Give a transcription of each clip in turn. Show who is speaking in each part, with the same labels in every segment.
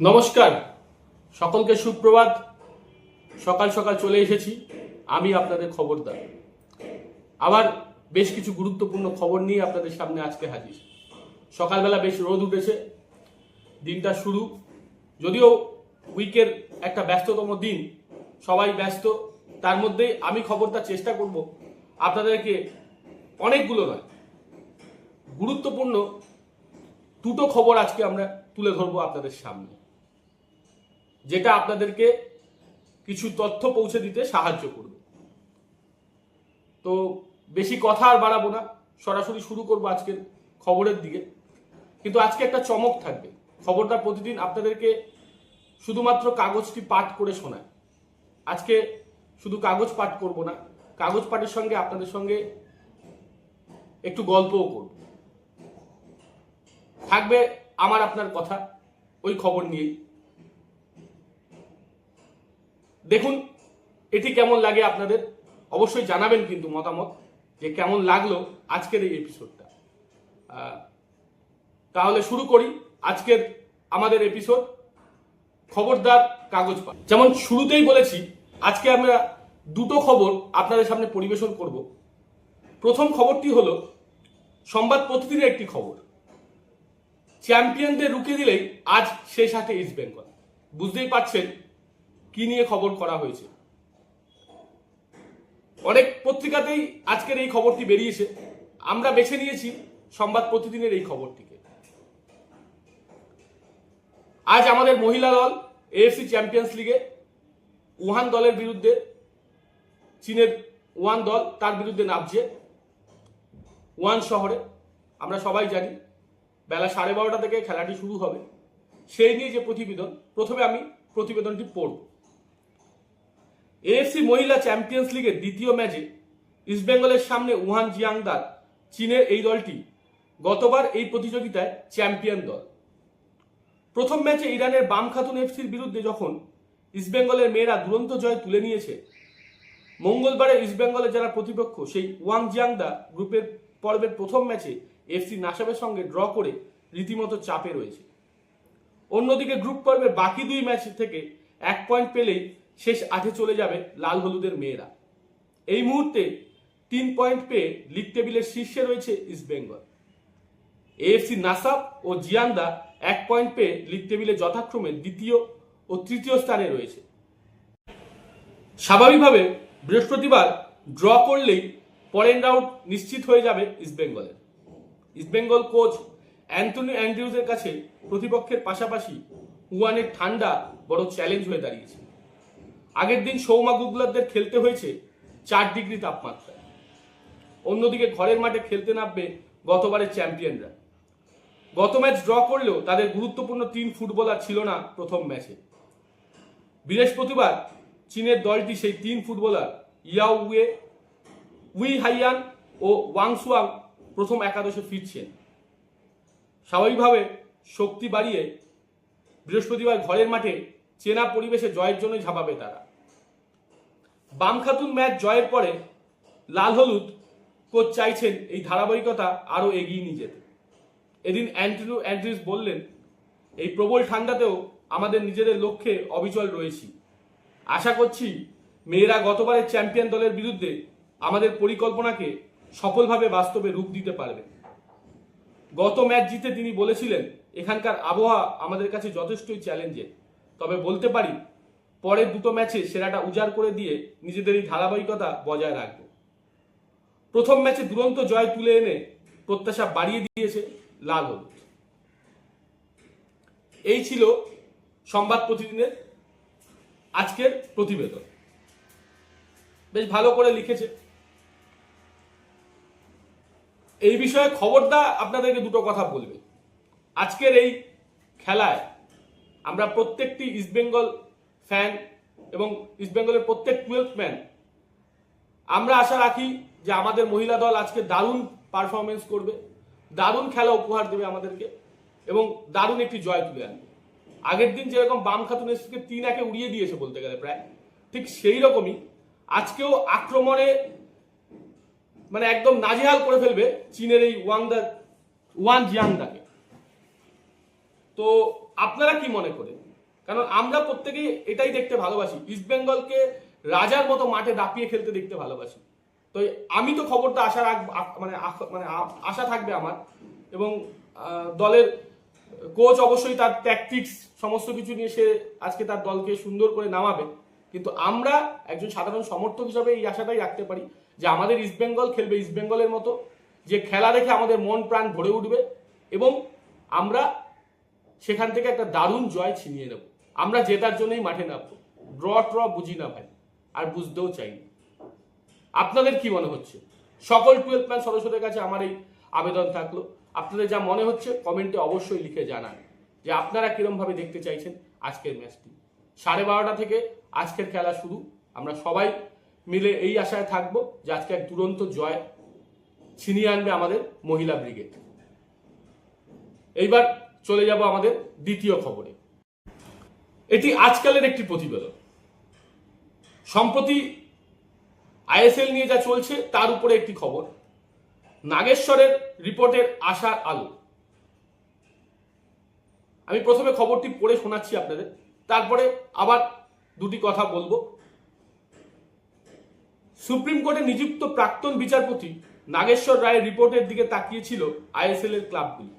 Speaker 1: নমস্কার। সকলকে সুপ্রভাত। সকাল সকাল চলে এসেছি। আমি আপনাদের খবরদার। আবার বেশ কিছু গুরুত্বপূর্ণ খবর নিয়ে আপনাদের সামনে আজকে হাজির। সকালবেলা বেশ রোদ উঠেছে। দিনটা শুরু। যদিও উইকের একটা ব্যস্ততম দিন। সবাই ব্যস্ত। তার মধ্যে আমি খবরটা চেষ্টা করব। আপনাদেরকে অনেকগুলো নয়। গুরুত্বপূর্ণ দুটো খবর আজকে আমরা তুলে ধরবো আপনাদের সামনে। যেটা আপনাদেরকে কিছু তথ্য পৌঁছে দিতে সাহায্য করবে। তো বেশি কথা আর বাড়াবো না, সরাসরি শুরু করব আজকের খবরের দিকে। কিন্তু আজকে একটা চমক থাকবে। খবরটা প্রতিদিন আপনাদেরকে শুধুমাত্র কাগজটি পাঠ করে শোনায়। আজকে শুধু কাগজ পাঠ করব না, কাগজ পাঠের সঙ্গে আপনাদের সঙ্গে একটু গল্পও করব। থাকবে আমার আপনার কথা, ওই খবর নিয়েই। দেখুন, এটি কেমন লাগে আপনাদের? অবশ্যই জানাবেন কিন্তু মতামত যে কেমন লাগল আজকের এই এপিসোডটা তাহলে শুরু করি আজকের আমাদের এপিসোড খবরদার কাগজ পাঠ যেমন শুরুতেই বলেছি, আজকে আমরা দুটো খবর আপনাদের সামনে পরিবেশন করব। প্রথম খবরটি হলো, সংবাদ প্রতিদিনের একটি খবর। চ্যাম্পিয়নদের রুখে দিলেই আজ শেষ হাতে ইস্ট বেঙ্গল। বুঝতেই পারছেন কি নিয়ে খবর করা হয়েছে? অনেক পত্রিকাতেই আজকের এই খবরটি বেরিয়েছে। আমরা বেছে নিয়েছি সংবাদ প্রতিদিনের এই খবরটিকে। আজ আমাদের মহিলা দল এএফসি চ্যাম্পিয়ন্স লিগে উহান দলের বিরুদ্ধে, চীনের ওয়ান দল তার বিরুদ্ধে নামছে। ওয়ান শহরে, আমরা সবাই জানি, বেলা সাড়ে বারোটা থেকে খেলাটি শুরু হবে। সেই নিয়ে যে প্রতিবেদন, প্রথমে আমি প্রতিবেদনটি পড়ব। এএফসি মহিলা চ্যাম্পিয়ন্স লিগের দ্বিতীয় ম্যাচে ইস্টবেঙ্গলের সামনে উহান জিয়াংদার, চীনের এই দলটি গতবার এই প্রতিযোগিতায় চ্যাম্পিয়ন দল। প্রথম ম্যাচে ইরানের বাম খাতুন এফসির বিরুদ্ধে যখন ইস্টবেঙ্গলের মেয়েরা দুরন্ত জয় তুলে নিয়েছে, মঙ্গলবারে ইস্টবেঙ্গলের যারা প্রতিপক্ষ, সেই ওয়াং জিয়াংদা গ্রুপের পর্বের প্রথম ম্যাচে এফসি নাসাবের সঙ্গে ড্র করে রীতিমতো চাপে রয়েছে। অন্যদিকে গ্রুপ পর্বের বাকি দুই ম্যাচ থেকে এক পয়েন্ট পেলেই শেষ আটে চলে যাবে লাল হলুদের মেয়েরা। এই মুহূর্তে তিন পয়েন্ট পেয়ে লিগ টেবিলের শীর্ষে রয়েছে ইস্টবেঙ্গল এএফসি নাসাব ও জিয়ান্দা এক পয়েন্ট পেয়ে লিগ টেবিলে যথাক্রমে দ্বিতীয় ও তৃতীয় স্থানে রয়েছে। স্বাভাবিকভাবে বৃহস্পতিবার ড্র করলেই পরের রাউন্ড নিশ্চিত হয়ে যাবে ইস্টবেঙ্গলের ইস্টবেঙ্গল কোচ অ্যান্টনি অ্যান্ড্রিউজের কাছে প্রতিপক্ষের পাশাপাশি উয়ানের ঠান্ডা বড় চ্যালেঞ্জ হয়ে দাঁড়িয়েছে। আগের দিন সৌমা গুগলারদের খেলতে হয়েছে চার ডিগ্রি তাপমাত্রায়। অন্যদিকে ঘরের মাঠে খেলতে নামবে গতবারের চ্যাম্পিয়নরা। গত ম্যাচ ড্র করলেও তাদের গুরুত্বপূর্ণ তিন ফুটবলার ছিল না প্রথম ম্যাচে। বৃহস্পতিবার চীনের দলটি সেই তিন ফুটবলার ইয়াও উয়ে, উই হাইয়ান ও ওয়াংসুয়াং প্রথম একাদশে ফিরছেন। স্বাভাবিকভাবে শক্তি বাড়িয়ে বৃহস্পতিবার ঘরের মাঠে চেনা পরিবেশে জয়ের জন্য ঝাঁপাবে তারা। বাম খাতুন ম্যাচ জয়ের পরে লাল হলুদ কোচ চাইছেন এই ধারাবাহিকতা আরও এগিয়ে নিয়ে যেতে। এদিন অ্যান্ট্রু অ্যান্ড্রিস বললেন, এই প্রবল ঠান্ডাতেও আমাদের নিজেদের লক্ষ্যে অবিচল রয়েছি। আশা করছি মেয়েরা গতবারের চ্যাম্পিয়ন দলের বিরুদ্ধে আমাদের পরিকল্পনাকে সফলভাবে বাস্তবে রূপ দিতে পারবে। গত ম্যাচ জিতে তিনি বলেছিলেন, এখানকার আবহাওয়া আমাদের কাছে যথেষ্টই চ্যালেঞ্জের। তবে বলতে পারি পরের দুটো ম্যাচে সেরাটা উজাড় করে দিয়ে নিজেদের এই ধারাবাহিকতা বজায় রাখবে। প্রথম ম্যাচে দুরন্ত জয় তুলে এনে প্রত্যাশা বাড়িয়ে দিয়েছে লাল হলুদ। এই ছিল সংবাদ প্রতিদিনের আজকের প্রতিবেদন। বেশ ভালো করে লিখেছে। এই বিষয়ে খবরটা আপনাদেরকে দুটো কথা বলবে। আজকের এই খেলায় আমরা প্রত্যেকটি ইস্টবেঙ্গল ফ্যান এবং ইস্টবেঙ্গলের প্রত্যেক টুয়েলভ ম্যান আমরা আশা রাখি যে আমাদের মহিলা দল আজকে দারুণ পারফরমেন্স করবে, দারুণ খেলা উপহার দেবে আমাদেরকে এবং দারুণ একটি জয় তুলে আনবে। আগের দিন যেরকম বাম খাতুন এসকে তিন একে উড়িয়ে দিয়েছে বলতে গেলে প্রায়। ঠিক সেই রকমই আজকেও আক্রমণে মানে একদম নাজেহাল করে ফেলবে চীনের এই ওয়াংদা ওয়ান জিয়াংদাকে তো আপনারা কি মনে করেন? কারণ আমরা প্রত্যেকেই এটাই দেখতে ভালোবাসি। ইস্টবেঙ্গলকে রাজার মতো মাঠে দাপিয়ে খেলতে দেখতে ভালোবাসি। তো আমি তো খবরটা আশা রাখ মানে মানে আশা থাকবে আমার। এবং দলের কোচ অবশ্যই তার ট্যাকটিক্স সমস্ত কিছু নিয়ে সে আজকে তার দলকে সুন্দর করে নামাবে। কিন্তু আমরা একজন সাধারণ সমর্থক হিসাবে এই আশাটাই রাখতে পারি যে আমাদের ইস্টবেঙ্গল খেলবে ইস্টবেঙ্গলের মতো। যে খেলা দেখে আমাদের মন প্রাণ ভরে উঠবে এবং আমরা সেখান থেকে একটা দারুণ জয় ছিনিয়ে নেব। আমরা জেতার জন্যই মাঠে নামবো। ড্র, ট্র বুঝি না ভাই, আর বুঝতেও চাই না। আপনাদের কি মনে হচ্ছে? সকল টুয়েলভ ম্যান সদস্যদের কাছে আমার এই আবেদন থাকল। আপনাদের যা মনে হচ্ছে, কমেন্টে অবশ্যই লিখে জানান যে আপনারা কিরম ভাবে দেখতে চাইছেন আজকের ম্যাচটি। সাড়ে বারোটা থেকে আজকের খেলা শুরু। আমরা সবাই মিলে এই আশায় থাকব যে আজকে এক দুরন্ত জয় ছিনিয়ে আনবে আমাদের মহিলা ব্রিগেড। এইবার চলে যাব আমাদের দ্বিতীয় খবরে। এটি আজকালের একটি প্রতিবেদন। সম্প্রতি আইএসএল নিয়ে যা চলছে, তার উপরে একটি খবর। নাগেশ্বরের রিপোর্টের আশার আলো। আমি প্রথমে খবরটি পড়ে শোনাচ্ছি আপনাদের, তারপরে আবার দুটি কথা বলব। সুপ্রিম কোর্টে নিযুক্ত প্রাক্তন বিচারপতি নাগেশ্বর রায়ের রিপোর্টের দিকে তাকিয়েছিল আইএসএল এর ক্লাবগুলি।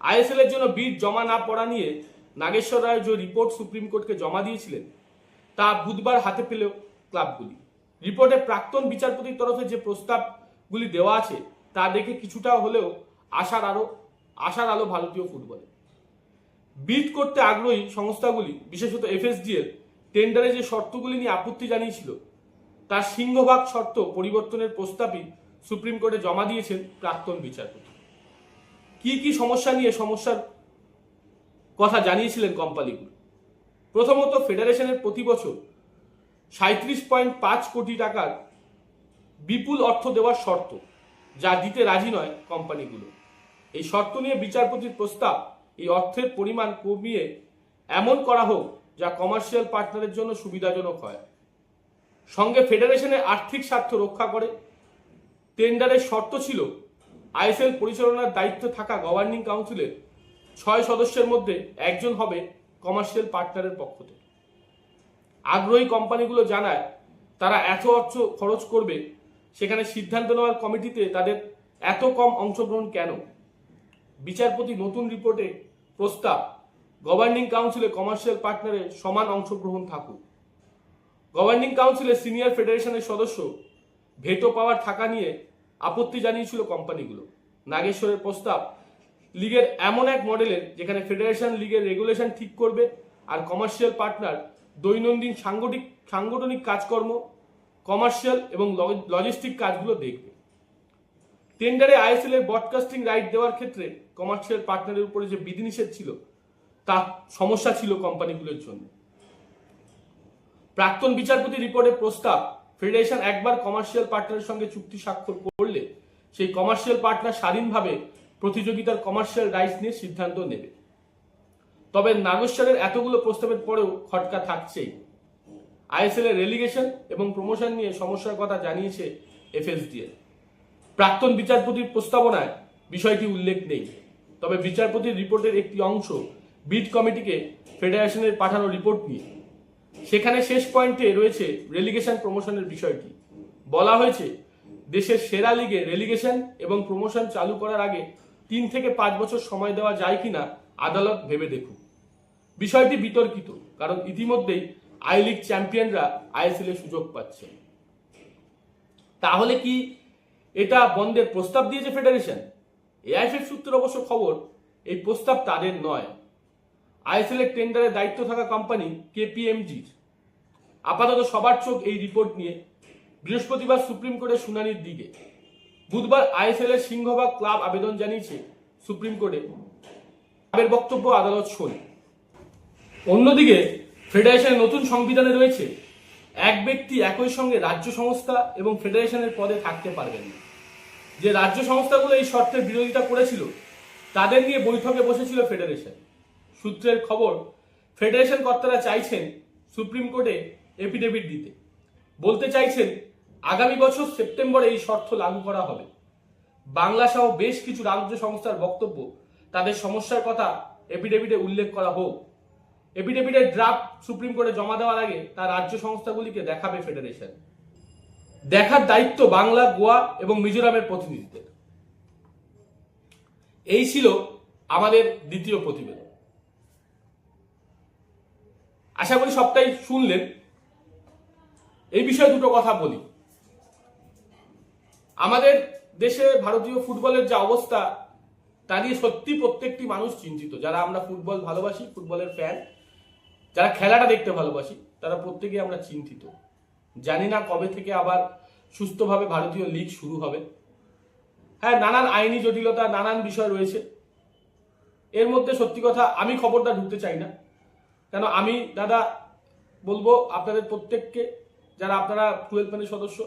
Speaker 1: আইএসএল এর জন্য বিড জমা না পড়া নিয়ে নাগেশ্বর রায় যে রিপোর্ট সুপ্রিম কোর্টকে জমা দিয়েছিলেন, তা বুধবার হাতে পেল ক্লাবগুলি। রিপোর্টে প্রাক্তন বিচারপতির তরফে যে প্রস্তাবগুলি দেওয়া আছে, তা দেখে কিছুটা হলেও আশার আরও আশার আলো ভারতীয় ফুটবলে। বিট করতে আগ্রহী সংস্থাগুলি, বিশেষত এফএসডিএল টেন্ডারে যে শর্তগুলি নিয়ে আপত্তি জানিয়েছিল, তার সিংহভাগ শর্ত পরিবর্তনের প্রস্তাবই সুপ্রিম কোর্টে জমা দিয়েছেন প্রাক্তন বিচারপতি। কি কি সমস্যা নিয়ে, সমস্যার কথা জানিয়েছিলেন কোম্পানিগুলো। প্রথমত ফেডারেশনের প্রতি বছর সাঁত্রিশ পয়েন্ট পাঁচ কোটি টাকার বিপুল অর্থ দেওয়ার শর্ত, যা দিতে রাজি নয় কোম্পানিগুলো। এই শর্ত নিয়ে বিচারপতির প্রস্তাব এই অর্থের পরিমাণ কমিয়ে এমন করা হোক যা কমার্শিয়াল পার্টনারের জন্য সুবিধাজনক হয়। সঙ্গে ফেডারেশনের আর্থিক স্বার্থ রক্ষা করে। টেন্ডারের শর্ত ছিল আইএসএল পরিচালনার দায়িত্বে থাকা গভর্নিং কাউন্সিলের ছয় সদস্যের মধ্যে একজন হবে কমার্শিয়াল পার্টনারের পক্ষ থেকে। আগ্রহী কোম্পানিগুলো জানায়, তারা এত অর্থ খরচ করবে, সেখানে সিদ্ধান্ত নেওয়ার কমিটিতে তাদের এত কম অংশগ্রহণ কেন? বিচারপতি নতুন রিপোর্টে প্রস্তাব গভর্নিং কাউন্সিলে কমার্শিয়াল পার্টনারের সমান অংশগ্রহণ থাকুক। গভর্নিং কাউন্সিলের সিনিয়র ফেডারেশনের সদস্য ভেটো পাওয়ার থাকা নিয়ে আপত্তি জানিয়েছিল কোম্পানিগুলো। নাগেশ্বরের প্রস্তাব লিগের এমন এক মডেলের যেখানে ফেডারেশন লিগের রেগুলেশন ঠিক করবে আর কমার্শিয়াল পার্টনার দৈনন্দিন সাংগঠনিক সাংগঠনিক কাজকর্ম কমার্শিয়াল এবং লজিস্টিক কাজগুলো দেখবে। টেন্ডারে আইএসএল এর ব্রডকাস্টিং রাইট দেওয়ার ক্ষেত্রে কমার্শিয়াল পার্টনারের উপরে যে বিধিনিষেধ ছিল, তা সমস্যা ছিল কোম্পানিগুলোর জন্য। প্রাক্তন বিচারপতি রিপোর্টের প্রস্তাব ফেডারেশন একবার কমার্শিয়াল পার্টনারের সঙ্গে চুক্তি স্বাক্ষর করলে সেই কমার্শিয়াল পার্টনার স্বাধীনভাবে প্রতিযোগিতার কমার্শিয়াল রাইটস নিয়ে সিদ্ধান্ত নেবে। তবে নাগেশ্বরের এতগুলো প্রস্তাবের পরেও খটকা থাকছেই। আইএসএল এর রেলিগেশন এবং প্রমোশন নিয়ে সমস্যার কথা জানিয়েছে এফএসডিএল প্রাক্তন বিচারপতির প্রস্তাবনায় বিষয়টি উল্লেখ নেই। তবে বিচারপতির রিপোর্টের একটি অংশ বিট কমিটিকে ফেডারেশনের পাঠানো রিপোর্ট নিয়ে। সেখানে শেষ পয়েন্টে রয়েছে রেলিগেশন প্রমোশনের বিষয়টি। বলা হয়েছে, দেশের সেরা লিগে রেলিগেশন এবং প্রমোশন চালু করার আগে তিন থেকে পাঁচ বছর সময় দেওয়া যায় কিনা আদালত ভেবে দেখুক বিষয়টি বিতর্কিত, কারণ ইতিমধ্যেই আই লিগ চ্যাম্পিয়নরা আইএসএল এর সুযোগ পাচ্ছে তাহলে কি এটা বন্ধের প্রস্তাব দিয়েছে ফেডারেশন? এআইএফএফ সূত্রের অবশ্য খবর, এই প্রস্তাব তাদের নয়। আইএসএল এর টেন্ডারে দায়িত্ব থাকা কোম্পানি কেপিএমজির। আপাতত সবার চোখ এই রিপোর্ট নিয়ে বৃহস্পতিবার সুপ্রিম কোর্টের শুনানির দিকে। বুধবার আইএসএল এর সিংহভাগ ক্লাব আবেদন জানিয়েছে সুপ্রিম কোর্টে। ক্লাবের বক্তব্য আদালত শোনে। অন্যদিকে, ফেডারেশনের নতুন সংবিধানে রয়েছে, এক ব্যক্তি একই সঙ্গে রাজ্য সংস্থা এবং ফেডারেশনের পদে থাকতে পারবেন না। যে রাজ্য সংস্থাগুলো এই শর্তের বিরোধিতা করেছিল, তাদের নিয়ে বৈঠকে বসেছিল ফেডারেশন। সূত্রের খবর, ফেডারেশন কর্তারা চাইছেন সুপ্রিম কোর্টে এফিডেভিট দিতে। বলতে চাইছেন আগামী বছর সেপ্টেম্বরে এই শর্ত লাগু করা হবে। বাংলা সহ বেশ কিছু রাজ্য সংস্থার বক্তব্য তাদের সমস্যার কথা এফিডেভিটে উল্লেখ করা হোক। এপিডেভিডের ড্রাফট সুপ্রিম কোর্টে জমা দেওয়ার আগে তা রাজ্য সংস্থাগুলিকে দেখাবে ফেডারেশন দেখার দায়িত্ব বাংলা, গোয়া এবং মিজোরামের প্রতিনিধিদের। এই ছিল আমাদের দ্বিতীয় প্রতিবেদন। আশা করি সবটাই শুনলেন। এই বিষয়ে দুটো কথা বলি। আমাদের দেশে ভারতীয় ফুটবলের যে অবস্থা, তা নিয়ে সত্যি প্রত্যেকটি মানুষ চিন্তিত। যারা আমরা ফুটবল ভালোবাসি, ফুটবলের ফ্যান যারা খেলাটা দেখতে ভালোবাসি, তারা প্রত্যেকেই আমরা চিন্তিত। জানি না কবে থেকে আবার সুস্থভাবে ভারতীয় লিগ শুরু হবে। হ্যাঁ নানান আইনি জটিলতা, নানান বিষয় রয়েছে। এর মধ্যে সত্যি কথা, আমি খবরটা ঢুকতে চাই না। কেন, আমি, দাদা, বলব আপনাদের প্রত্যেককে, যারা আপনারা টুয়েলভ ম্যানের সদস্য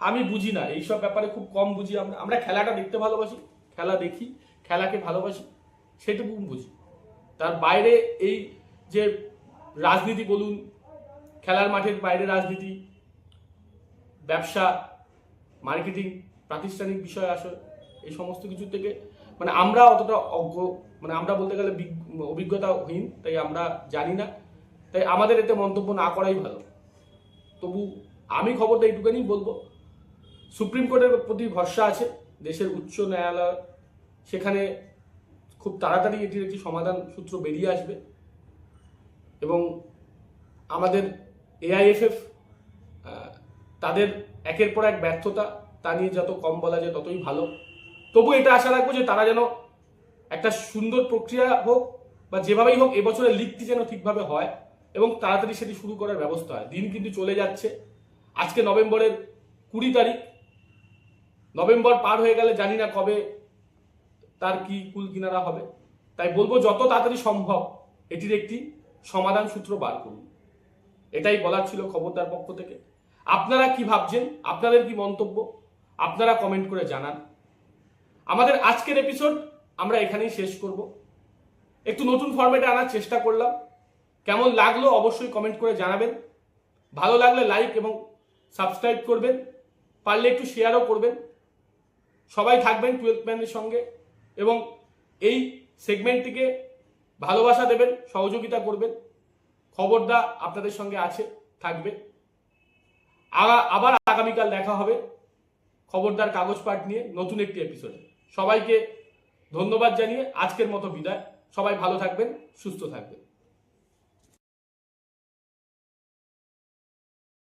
Speaker 1: আমি বুঝি না, এইসব ব্যাপারে খুব কম বুঝি আমরা। আমরা খেলাটা দেখতে ভালোবাসি, খেলা দেখি, খেলাকে ভালোবাসি, সেটুকু বুঝি। তার বাইরে এই যে রাজনীতি বলুন, খেলার মাঠের বাইরে রাজনীতি, ব্যবসা, মার্কেটিং, প্রাতিষ্ঠানিক বিষয় আসে, এই সমস্ত কিছু থেকে মানে আমরা অতটা অজ্ঞ মানে আমরা বলতে গেলে অভিজ্ঞতাহীন, তাই আমরা জানি না। তাই আমাদের এতে মন্তব্য না করাই ভালো। তবু আমি খবরটা এইটুখানি বলব সুপ্রিম কোর্টের প্রতি ভরসা আছে, দেশের উচ্চ ন্যায়ালয়, সেখানে খুব তাড়াতাড়ি এটির একটি সমাধান সূত্র বেরিয়ে আসবে। এবং আমাদের এআইএফএফ তাদের একের পর এক ব্যর্থতা, তা নিয়ে যত কম বলা যায় ততই ভালো। তবু এটা আশা রাখব যে তারা যেন একটা সুন্দর প্রক্রিয়া হোক বা যেভাবেই হোক, এবছরের লিগটি যেন ঠিকভাবে হয় এবং তাড়াতাড়ি সেটি শুরু করার ব্যবস্থা হয়। দিন কিন্তু চলে যাচ্ছে। আজকে নভেম্বরের কুড়ি তারিখ নভেম্বর পার হয়ে গেলে জানি না কবে তার কি কুল কিনারা হবে। তাই বলব যত তাড়াতাড়ি সম্ভব এটির একটি সমাধান সূত্র বার করুন। এটাই বলার ছিল খবরদার পক্ষ থেকে। আপনারা কি ভাবছেন? আপনাদের কি মন্তব্য? আপনারা কমেন্ট করে জানান। আমাদের আজকের এপিসোড আমরা এখানেই শেষ করব। একটু নতুন ফরম্যাটে আনার চেষ্টা করলাম। কেমন লাগল অবশ্যই কমেন্ট করে জানাবেন। ভালো লাগলে লাইক এবং সাবস্ক্রাইব করবেন। পারলে একটু শেয়ারও করবেন। সবাই থাকবেন টুয়েলভ ম্যানের সঙ্গে এবং এই সেগমেন্টটিকে ভালোবাসা দেবেন, সহযোগিতা করবেন খবরদা আপনাদের সঙ্গে আছে, থাকবে। আবার আগামীকাল দেখা হবে খবরদার কাগজ পাঠ নিয়ে নতুন একটি এপিসোডে সবাইকে ধন্যবাদ জানিয়ে আজকের মতো বিদায়। সবাই ভালো থাকবেন, সুস্থ থাকবেন।